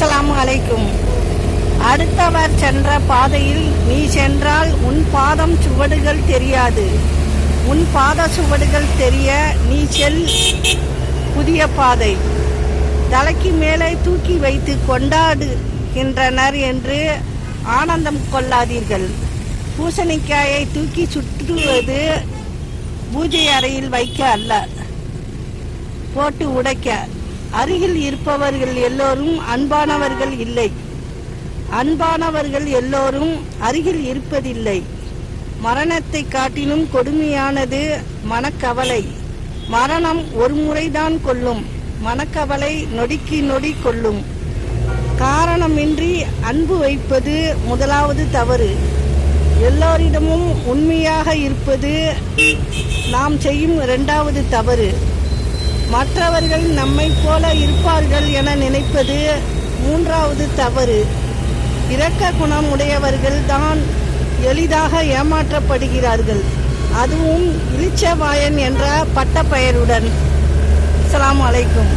அஸ்ஸலாமு அலைக்கும். அடுத்தவர் சென்ற பாதையில் நீ சென்றால் உன் பாதம் சுவடுகள் தெரியாது. உன் பாத சுவடுகள் தெரிய நீ செல் புதிய பாதை. தலைக்கு மேலே தூக்கி வைத்து கொண்டாடுகின்றனர் என்று ஆனந்தம் கொள்ளாதீர்கள். பூசணிக்காயை தூக்கி சுற்றுவது பூஜை அறையில் வைக்க அல்ல. போட்டு உடைக்க. அருகில் இருப்பவர்கள் எல்லோரும் அன்பானவர்கள் இல்லை. அன்பானவர்கள் எல்லோரும் அருகில் இருப்பதில்லை. மரணத்தை காட்டிலும் கொடுமையானது மனக்கவலை. மரணம் ஒரு முறைதான் கொல்லும். மனக்கவலை நொடிக்கு நொடி கொல்லும். காரணமின்றி அன்பு வைப்பது முதலாவது தவறு. எல்லோரிடமும் உண்மையாக இருப்பது நாம் செய்யும் இரண்டாவது தவறு. மற்றவர்கள் நம்மைப் போல இருப்பார்கள் என நினைப்பது மூன்றாவது தவறு. இரக்க குணம் உடையவர்கள் தான் எளிதாக ஏமாற்றப்படுகிறார்கள். அதுவும் இளிச்சவாயன் என்ற பட்டப்பெயருடன். அலாம் அலைக்கும்.